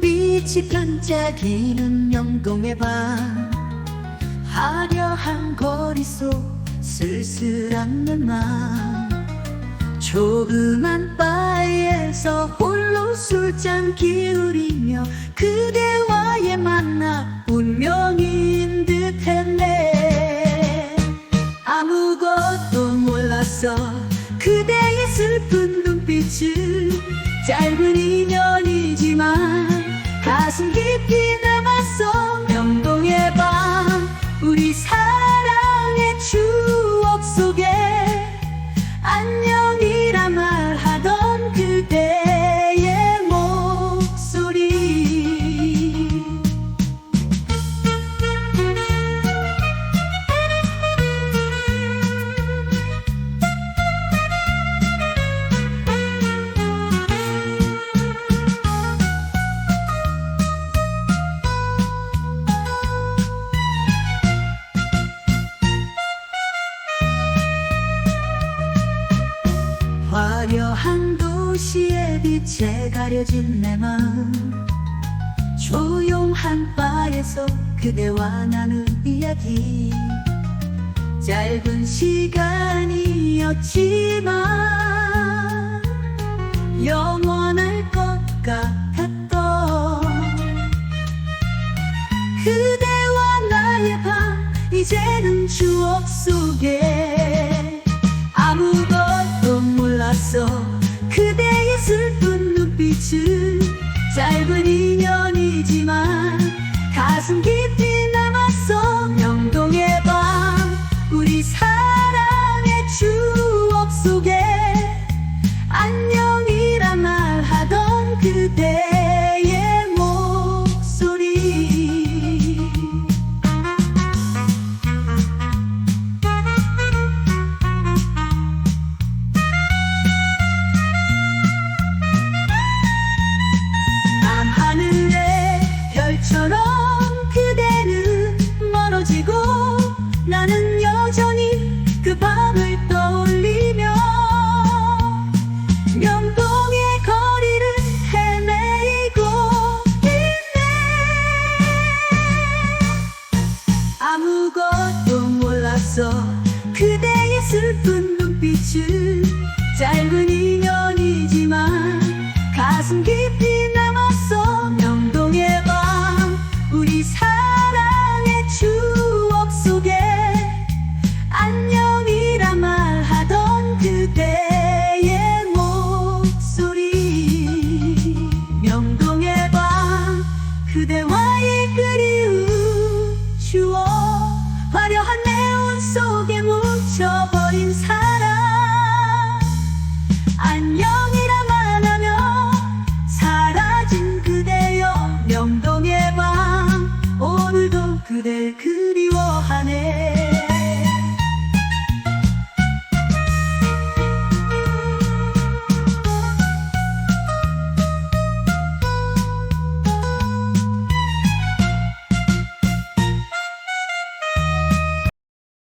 빛이 반짝이는 영동의 밤 화려한 거리 속 쓸쓸한 눈만 조그만 바에서 홀로 술잔 기울이며 그대와의 만남 운명인 듯 했네. 아무것도 몰랐어 그대의 슬픈 눈빛은 짧은 인연 이지만 가슴 깊이 빛에 가려진 내 마음. 조용한 바에서 그대와 나눈 이야기. 짧은 시간이었지만 영원할 것 같았던 그대와 나의 밤. 이제는 추억 속에 아무것도 몰랐어 짧은 인연이지만 가슴 깊이 남았어. 명동의 밤 우리 사랑의 추억 속에 안녕이라 말하던 그대 여전히 그 밤을 떠올리며 명동의 거리를 헤매이고 있네. 아무것도 몰랐어 그대의 슬픈 눈빛은 짧은 인연이지만 가슴 깊이 그대와의 그리움 주워 화려한 내온 속에 묻혀버린 사랑